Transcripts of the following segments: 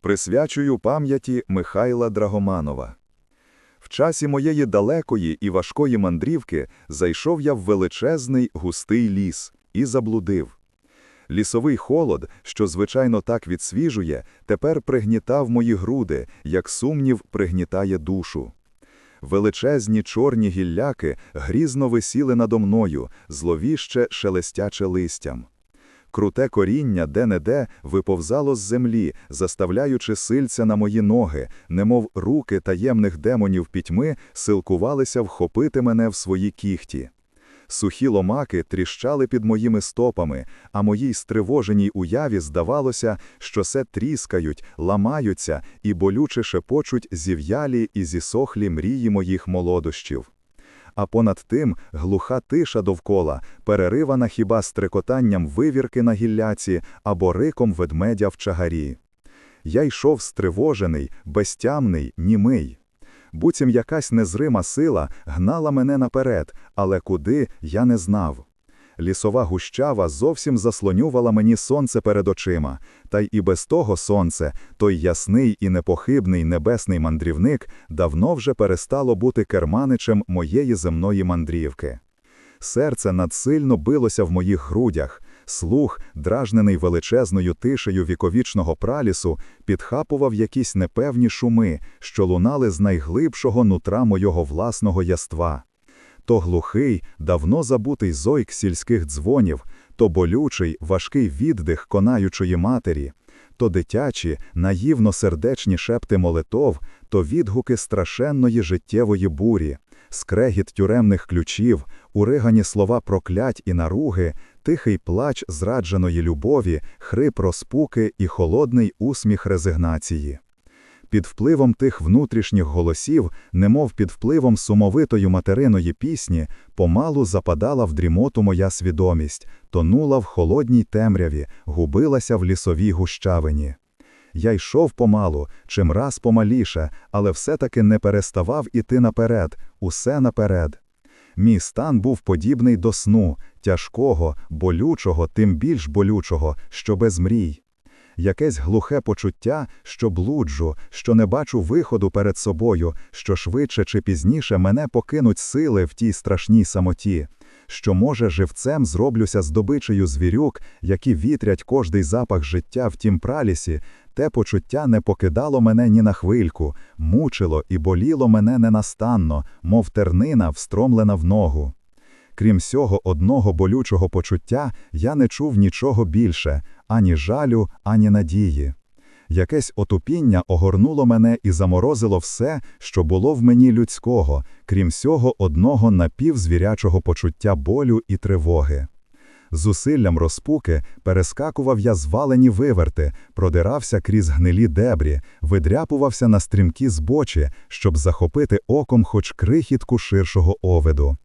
присвячую пам'яті Михайла Драгоманова. В часі моєї далекої і важкої мандрівки зайшов я в величезний густий ліс і заблудив. Лісовий холод, що звичайно так відсвіжує, тепер пригнітав мої груди, як сумнів пригнітає душу. Величезні чорні гілляки грізно висіли надо мною, зловіще шелестяче листям. Круте коріння де-не-де виповзало з землі, заставляючи сильця на мої ноги, немов руки таємних демонів пітьми силкувалися вхопити мене в свої кіхті. Сухі ломаки тріщали під моїми стопами, а моїй стривоженій уяві здавалося, що се тріскають, ламаються і болюче шепочуть зів'ялі і зісохлі мрії моїх молодощів. А понад тим глуха тиша довкола, переривана хіба стрекотанням вивірки на гілляці або риком ведмедя в чагарі. Я йшов стривожений, безтямний, німий. Буцім якась незрима сила гнала мене наперед, але куди я не знав. Лісова гущава зовсім заслонювала мені сонце перед очима, та й і без того сонце, той ясний і непохибний небесний мандрівник, давно вже перестало бути керманичем моєї земної мандрівки. Серце надсильно билося в моїх грудях, слух, дражнений величезною тишею віковічного пралісу, підхапував якісь непевні шуми, що лунали з найглибшого нутра мого власного яства. То глухий, давно забутий зойк сільських дзвонів, то болючий, важкий віддих конаючої матері, то дитячі, наївно сердечні шепти молитов, то відгуки страшенної життєвої бурі, скрегіт тюремних ключів, уригані слова проклять і наруги, тихий плач зрадженої любові, хрип розпуки і холодний усміх резигнації. Під впливом тих внутрішніх голосів, немов під впливом сумовитої материної пісні, помалу западала в дрімоту моя свідомість, тонула в холодній темряві, губилася в лісовій гущавині. Я йшов помалу, чим раз помаліше, але все-таки не переставав іти наперед, усе наперед. Мій стан був подібний до сну, тяжкого, болючого, тим більш болючого, що без мрій. Якесь глухе почуття, що блуджу, що не бачу виходу перед собою, що швидше чи пізніше мене покинуть сили в тій страшній самоті, що, може, живцем зроблюся здобичею звірюк, які вітрять кожний запах життя в тім пралісі, те почуття не покидало мене ні на хвильку, мучило і боліло мене ненастанно, мов тернина, встромлена в ногу. Крім сього одного болючого почуття, я не чув нічого більше ані жалю, ані надії. Якесь отупіння огорнуло мене і заморозило все, що було в мені людського, крім сього одного напівзвірячого почуття болю і тривоги. Зусиллям розпуки перескакував я звалені виверти, продирався крізь гнилі дебрі, видряпувався на стрімкі збочі, щоб захопити оком хоч крихітку ширшого овиду.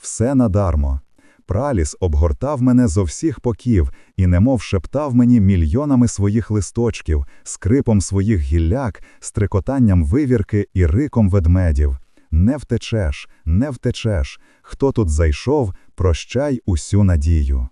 Все надармо. Праліс обгортав мене зо всіх поків і немов шептав мені мільйонами своїх листочків, скрипом своїх гілляк, стрикотанням вивірки і риком ведмедів. Не втечеш, не втечеш. Хто тут зайшов, прощай усю надію.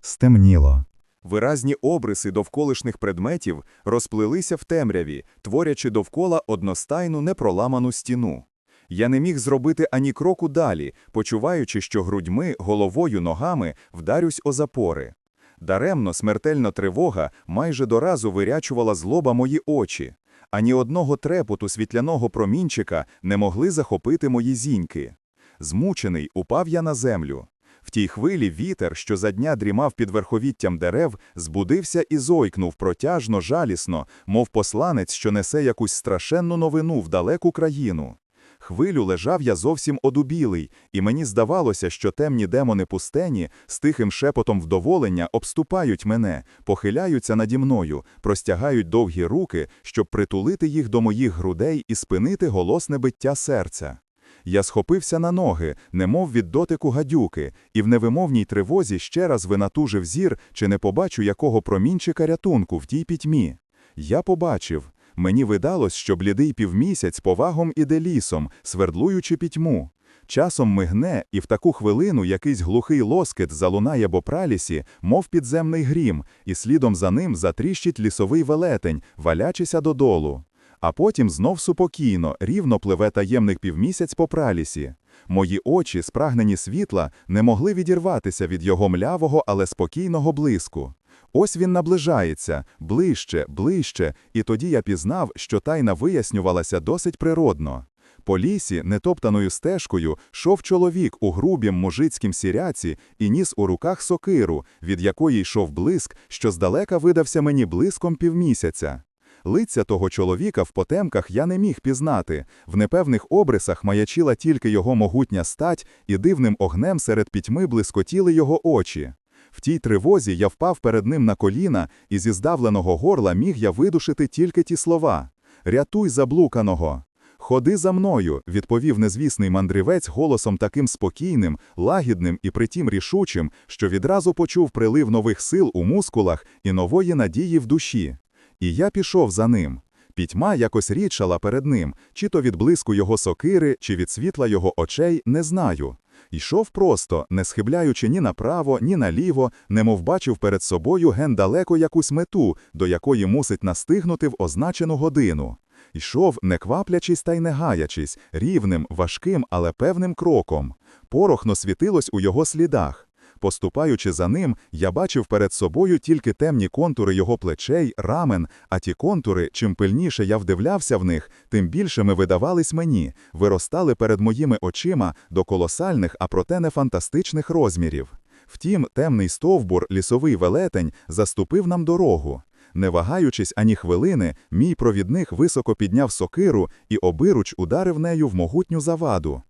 Стемніло. Виразні обриси довколишніх предметів розплилися в темряві, творячи довкола одностайну непроламану стіну. Я не міг зробити ані кроку далі, почуваючи, що грудьми, головою, ногами вдарюсь о запори. Даремно смертельна тривога майже доразу вирячувала злоба мої очі. Ані одного трепоту світляного промінчика не могли захопити мої зіньки. Змучений, упав я на землю. В тій хвилі вітер, що за дня дрімав під верховіттям дерев, збудився і зойкнув протяжно, жалісно, мов посланець, що несе якусь страшенну новину в далеку країну. Хвилю лежав я зовсім одубілий, і мені здавалося, що темні демони пустені з тихим шепотом вдоволення обступають мене, похиляються наді мною, простягають довгі руки, щоб притулити їх до моїх грудей і спинити голосне биття серця. Я схопився на ноги, немов від дотику гадюки, і в невимовній тривозі ще раз винатужив зір, чи не побачу якого промінчика рятунку в тій пітьмі. Я побачив. Мені видалось, що блідий півмісяць повагом іде лісом, свердлуючи пітьму. Часом мигне, і в таку хвилину якийсь глухий лоскит залунає по пралісі, мов підземний грім, і слідом за ним затріщить лісовий велетень, валячися додолу. А потім знов супокійно, рівно пливе таємний півмісяць по пралісі. Мої очі, спрагнені світла, не могли відірватися від його млявого, але спокійного блиску. Ось він наближається, ближче, ближче, і тоді я пізнав, що тайна вияснювалася досить природно. По лісі, нетоптаною стежкою, шов чоловік у грубім мужицькім сіряці і ніс у руках сокиру, від якої йшов блиск, що здалека видався мені блиском півмісяця. Лиця того чоловіка в потемках я не міг пізнати, в непевних обрисах маячила тільки його могутня стать, і дивним огнем серед пітьми блискотіли його очі. В тій тривозі я впав перед ним на коліна, і зі здавленого горла міг я видушити тільки ті слова Рятуй заблуканого. Ходи за мною, відповів незвісний мандрівець голосом таким спокійним, лагідним і притім рішучим, що відразу почув прилив нових сил у мускулах і нової надії в душі. І я пішов за ним. Пітьма якось рідшала перед ним, чи то від блиску його сокири, чи від світла його очей, не знаю. Йшов просто, не схибляючи ні направо, ні наліво, немов бачив перед собою ген далеко якусь мету, до якої мусить настигнути в означену годину. Йшов, не кваплячись та й не гаячись, рівним, важким, але певним кроком. Порохно світилось у його слідах. Поступаючи за ним, я бачив перед собою тільки темні контури його плечей, рамен, а ті контури, чим пильніше я вдивлявся в них, тим більшими видавались мені, виростали перед моїми очима до колосальних, а проте не фантастичних розмірів. Втім, темний стовбур, лісовий велетень, заступив нам дорогу. Не вагаючись ані хвилини, мій провідник високо підняв сокиру і обируч ударив нею в могутню заваду.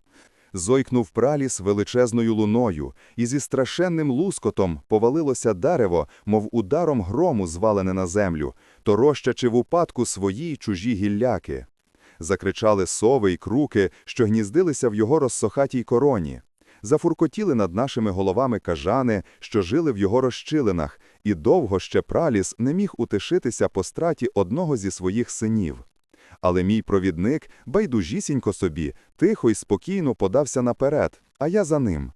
Зойкнув праліс величезною луною, і зі страшенним лускотом повалилося дерево, мов ударом грому звалене на землю, торощачи в упадку свої чужі гілляки. Закричали сови й круки, що гніздилися в його розсохатій короні. Зафуркотіли над нашими головами кажани, що жили в його розчилинах, і довго ще праліс не міг утишитися по страті одного зі своїх синів. Але мій провідник, байдужісінько собі, тихо й спокійно подався наперед, а я за ним.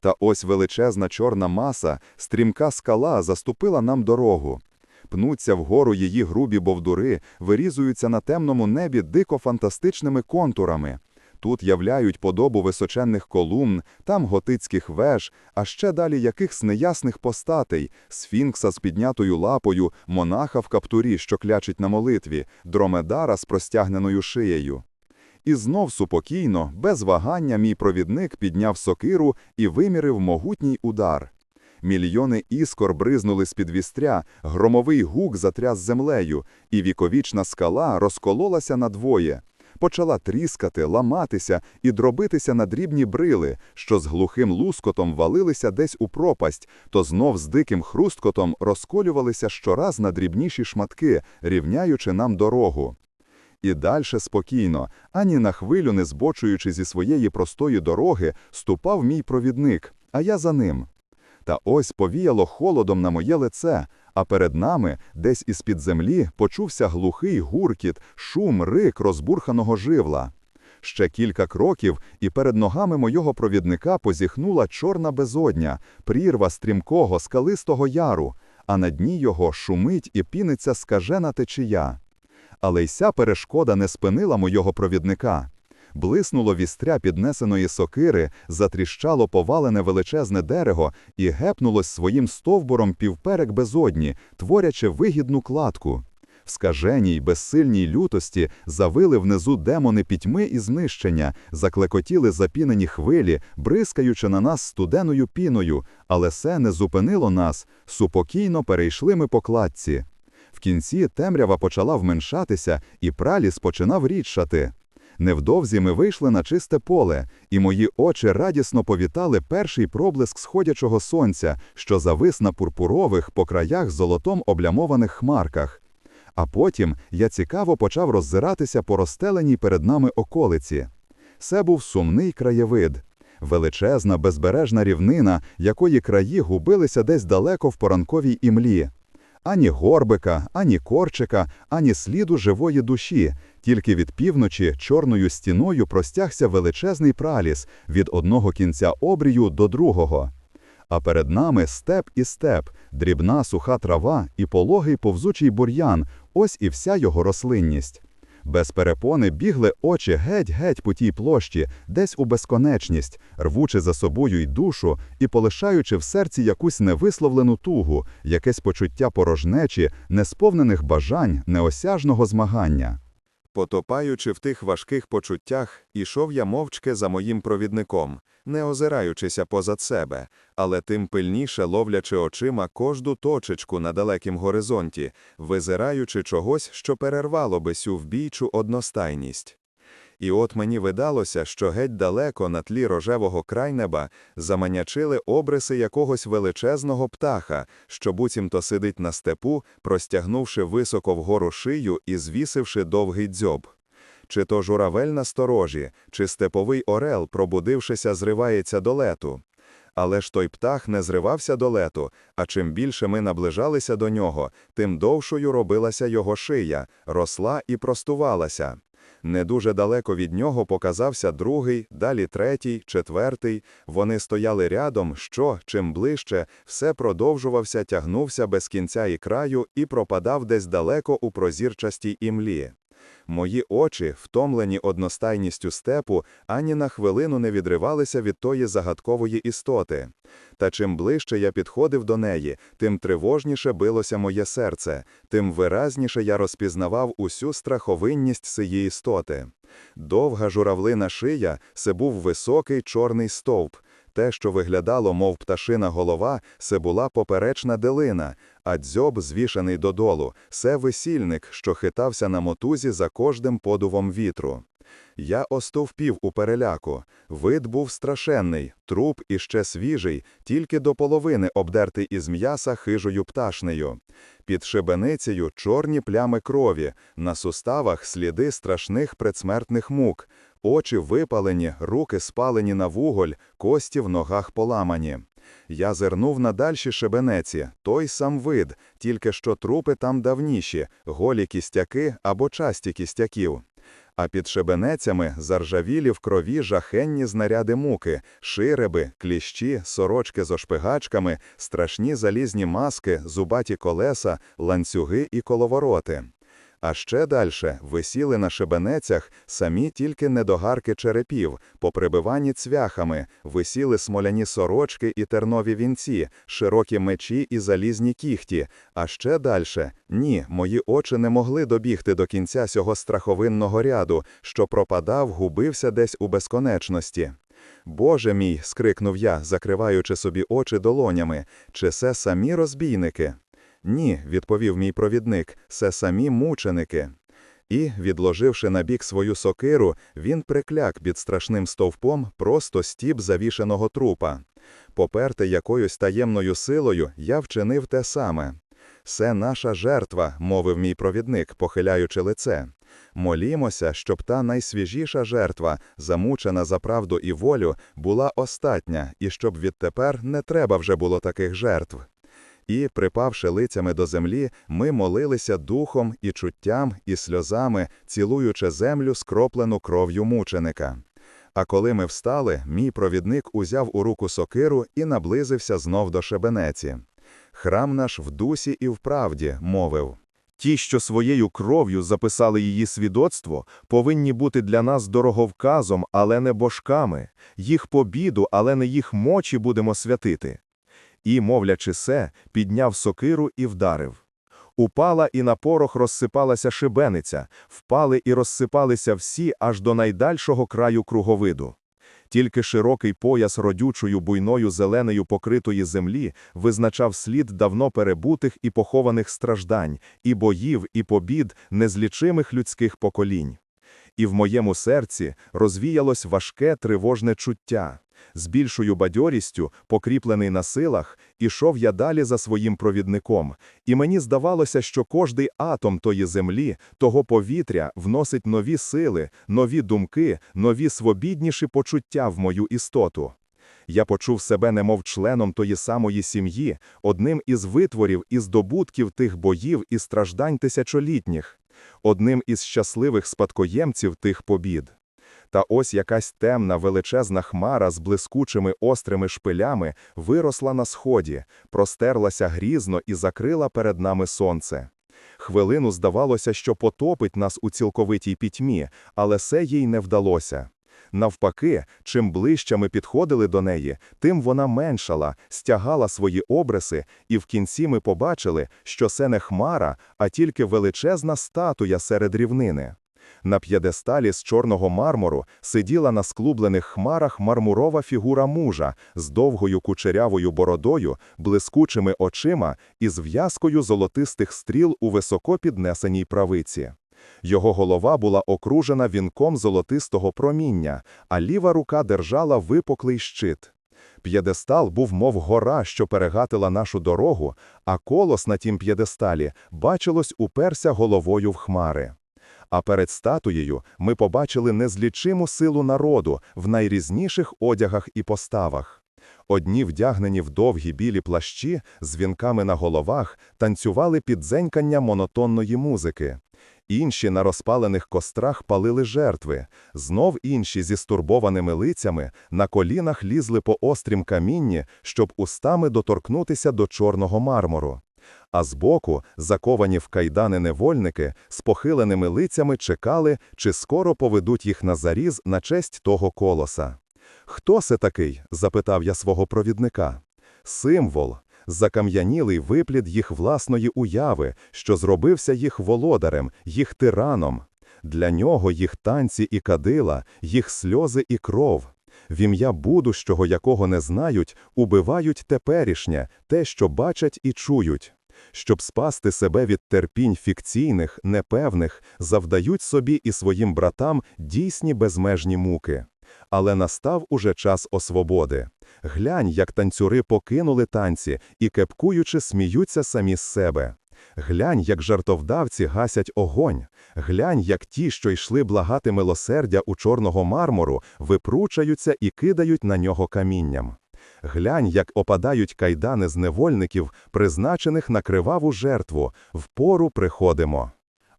Та ось величезна чорна маса, стрімка скала заступила нам дорогу. Пнуться вгору її грубі бовдури, вирізуються на темному небі дико фантастичними контурами. Тут являють подобу височенних колумн, там готицьких веж, а ще далі якихось неясних постатей, сфінкса з піднятою лапою, монаха в каптурі, що клячить на молитві, дромедара з простягненою шиєю. І знов супокійно, без вагання, мій провідник підняв сокиру і вимірив могутній удар. Мільйони іскор бризнули з-під вістря, громовий гук затряс землею, і віковічна скала розкололася надвоє почала тріскати, ламатися і дробитися на дрібні брили, що з глухим лускотом валилися десь у пропасть, то знов з диким хрусткотом розколювалися щораз на дрібніші шматки, рівняючи нам дорогу. І дальше спокійно, ані на хвилю не збочуючи зі своєї простої дороги, ступав мій провідник, а я за ним. Та ось повіяло холодом на моє лице, а перед нами, десь із під землі, почувся глухий гуркіт, шум, рик розбурханого живла. Ще кілька кроків, і перед ногами мого провідника позіхнула чорна безодня, прірва стрімкого, скалистого яру, а на дні його шумить і піниться скажена течія. Але й ся перешкода не спинила мого провідника. Блиснуло вістря піднесеної сокири, затріщало повалене величезне дерево і гепнулось своїм стовбуром півперек безодні, творячи вигідну кладку. В скаженій, безсильній лютості завили внизу демони пітьми і знищення, заклекотіли запінені хвилі, бризкаючи на нас студеною піною, але це не зупинило нас, супокійно перейшли ми по кладці. В кінці темрява почала вменшатися, і праліс починав рідшати. Невдовзі ми вийшли на чисте поле, і мої очі радісно повітали перший проблиск сходячого сонця, що завис на пурпурових по краях золотом облямованих хмарках. А потім я цікаво почав роззиратися по розстеленій перед нами околиці. Це був сумний краєвид. Величезна, безбережна рівнина, якої краї губилися десь далеко в поранковій імлі. Ані горбика, ані корчика, ані сліду живої душі, тільки від півночі чорною стіною простягся величезний праліс від одного кінця обрію до другого. А перед нами степ і степ, дрібна суха трава і пологий повзучий бур'ян, ось і вся його рослинність. Без перепони бігли очі геть-геть по тій площі, десь у безконечність, рвучи за собою й душу і полишаючи в серці якусь невисловлену тугу, якесь почуття порожнечі, несповнених бажань, неосяжного змагання. Потопаючи в тих важких почуттях, ішов я мовчки за моїм провідником, не озираючися позад себе, але тим пильніше ловлячи очима кожну точечку на далекім горизонті, визираючи чогось, що перервало би сю вбійчу одностайність. І от мені видалося, що геть далеко на тлі рожевого крайнеба заманячили обриси якогось величезного птаха, що буцімто сидить на степу, простягнувши високо вгору шию і звісивши довгий дзьоб. Чи то журавель на сторожі, чи степовий орел, пробудившися, зривається до лету. Але ж той птах не зривався до лету, а чим більше ми наближалися до нього, тим довшою робилася його шия, росла і простувалася. Не дуже далеко від нього показався другий, далі третій, четвертий. Вони стояли рядом, що, чим ближче, все продовжувався, тягнувся без кінця і краю і пропадав десь далеко у прозірчастій імлі. Мої очі, втомлені одностайністю степу, ані на хвилину не відривалися від тої загадкової істоти. Та чим ближче я підходив до неї, тим тривожніше билося моє серце, тим виразніше я розпізнавав усю страховинність сиї істоти. Довга журавлина шия – це був високий чорний стовп. Те, що виглядало, мов пташина голова, це була поперечна делина, а дзьоб, звішаний додолу, це весільник, що хитався на мотузі за кожним подувом вітру. Я остовпів у переляку. Вид був страшенний, труп іще свіжий, тільки до половини обдертий із м'яса хижою пташнею. Під шибеницею чорні плями крові, на суставах сліди страшних предсмертних мук, очі випалені, руки спалені на вуголь, кості в ногах поламані. Я зирнув на дальші шибениці, той сам вид, тільки що трупи там давніші, голі кістяки або часті кістяків. А під шибенецями заржавілі в крові жахенні знаряди муки, ширеби, кліщі, сорочки з ошпигачками, страшні залізні маски, зубаті колеса, ланцюги і коловороти. А ще дальше висіли на шибенецях самі тільки недогарки черепів, поприбивані цвяхами, висіли смоляні сорочки і тернові вінці, широкі мечі і залізні кіхті. А ще дальше ні, мої очі не могли добігти до кінця цього страховинного ряду, що пропадав, губився десь у безконечності. Боже мій, скрикнув я, закриваючи собі очі долонями, чи це самі розбійники? Ні, відповів мій провідник, це самі мученики. І, відложивши на бік свою сокиру, він прикляк під страшним стовпом просто стіп завішеного трупа. Поперте якоюсь таємною силою, я вчинив те саме. Це наша жертва, мовив мій провідник, похиляючи лице. Молімося, щоб та найсвіжіша жертва, замучена за правду і волю, була остатня, і щоб відтепер не треба вже було таких жертв. І, припавши лицями до землі, ми молилися духом і чуттям, і сльозами, цілуючи землю, скроплену кров'ю мученика. А коли ми встали, мій провідник узяв у руку сокиру і наблизився знов до шебенеці. Храм наш в дусі і в правді, мовив. Ті, що своєю кров'ю записали її свідоцтво, повинні бути для нас дороговказом, але не божками, їх побіду, але не їх мочі будемо святити. І, мовлячи се, підняв сокиру і вдарив. Упала і на порох розсипалася шибениця, впали і розсипалися всі аж до найдальшого краю круговиду. Тільки широкий пояс родючою буйною зеленою покритої землі визначав слід давно перебутих і похованих страждань, і боїв, і побід незлічимих людських поколінь. І в моєму серці розвіялось важке тривожне чуття. З більшою бадьорістю, покріплений на силах, ішов я далі за своїм провідником, і мені здавалося, що кожний атом тої землі, того повітря вносить нові сили, нові думки, нові свобідніші почуття в мою істоту. Я почув себе немов членом тої самої сім'ї, одним із витворів і здобутків тих боїв і страждань тисячолітніх, одним із щасливих спадкоємців тих побід. Та ось якась темна величезна хмара з блискучими острими шпилями виросла на сході, простерлася грізно і закрила перед нами сонце. Хвилину здавалося, що потопить нас у цілковитій пітьмі, але це їй не вдалося. Навпаки, чим ближче ми підходили до неї, тим вона меншала, стягала свої обриси, і в кінці ми побачили, що це не хмара, а тільки величезна статуя серед рівнини. На п'єдесталі з чорного мармуру сиділа на склублених хмарах мармурова фігура мужа з довгою кучерявою бородою, блискучими очима і з в'язкою золотистих стріл у високо піднесеній правиці. Його голова була окружена вінком золотистого проміння, а ліва рука держала випуклий щит. П'єдестал був мов гора, що перегатила нашу дорогу, а колос на тім п'єдесталі, бачилось, уперся головою в хмари. А перед статуєю ми побачили незлічиму силу народу в найрізніших одягах і поставах. Одні, вдягнені в довгі білі плащі, з вінками на головах, танцювали під дзенькання монотонної музики. Інші на розпалених кострах палили жертви, знов інші зі стурбованими лицями на колінах лізли по острім камінні, щоб устами доторкнутися до чорного мармуру. А збоку, заковані в кайдани невольники, з похиленими лицями чекали, чи скоро поведуть їх на заріз на честь того колоса. «Хто це такий?» – запитав я свого провідника. «Символ, закам'янілий виплід їх власної уяви, що зробився їх володарем, їх тираном. Для нього їх танці і кадила, їх сльози і кров. В ім'я будущого, якого не знають, убивають теперішнє, те, що бачать і чують. Щоб спасти себе від терпінь фікційних, непевних, завдають собі і своїм братам дійсні безмежні муки. Але настав уже час освободи. Глянь, як танцюри покинули танці і, кепкуючи, сміються самі з себе. Глянь, як жартовдавці гасять огонь. Глянь, як ті, що йшли благати милосердя у чорного мармуру, випручаються і кидають на нього камінням. Глянь, як опадають кайдани з невольників, призначених на криваву жертву. Впору приходимо.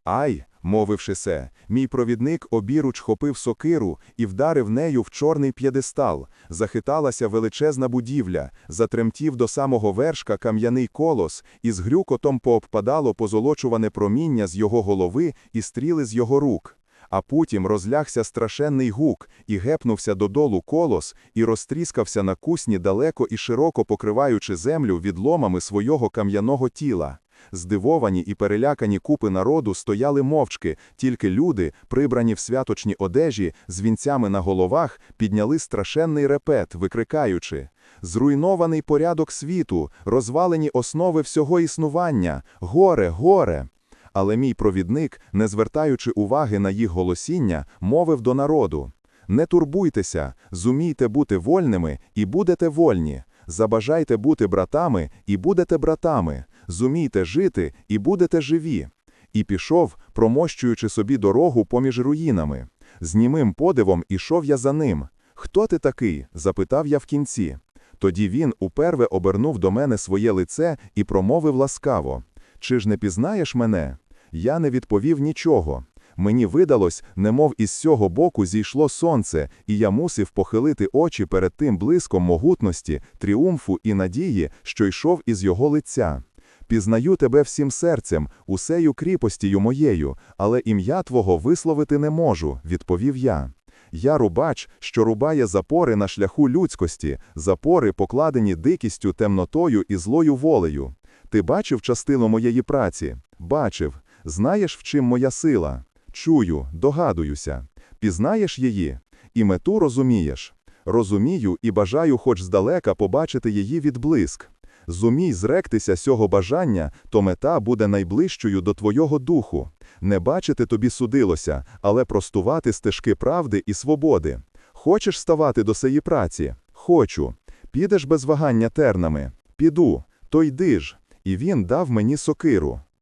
Ай, мовивши се, мій провідник обіруч хопив сокиру і вдарив нею в чорний п'єдестал. Захиталася величезна будівля, затремтів до самого вершка кам'яний колос, і з грюкотом пообпадало позолочуване проміння з його голови і стріли з його рук. А потім розлягся страшенний гук, і гепнувся додолу колос, і розтріскався на кусні далеко і широко покриваючи землю відломами свого кам'яного тіла. Здивовані і перелякані купи народу стояли мовчки, тільки люди, прибрані в святочні одежі, з вінцями на головах, підняли страшенний репет, викрикаючи «Зруйнований порядок світу, розвалені основи всього існування, горе, горе!» Але мій провідник, не звертаючи уваги на їх голосіння, мовив до народу «Не турбуйтеся, зумійте бути вольними і будете вольні, забажайте бути братами і будете братами, зумійте жити і будете живі». І пішов, промощуючи собі дорогу поміж руїнами. З німим подивом ішов я за ним. «Хто ти такий?» – запитав я в кінці. Тоді він уперве обернув до мене своє лице і промовив ласкаво «Чи ж не пізнаєш мене?» Я не відповів нічого. Мені видалось, немов із сього боку зійшло сонце, і я мусив похилити очі перед тим блиском могутності, тріумфу і надії, що йшов із його лиця. Пізнаю тебе всім серцем, усею кріпостію моєю, але ім'я твого висловити не можу, відповів я. Я рубач, що рубає запори на шляху людськості, запори, покладені дикістю, темнотою і злою волею. Ти бачив частину моєї праці? Бачив. Знаєш, в чим моя сила? Чую, догадуюся. Пізнаєш її? І мету розумієш. Розумію і бажаю хоч здалека побачити її відблиск. Зумій зректися сього бажання, то мета буде найближчою до твого духу. Не бачити тобі судилося, але простувати стежки правди і свободи. Хочеш ставати до сеї праці? Хочу. Підеш без вагання тернами? Піду. То йди ж. І він дав мені сокиру.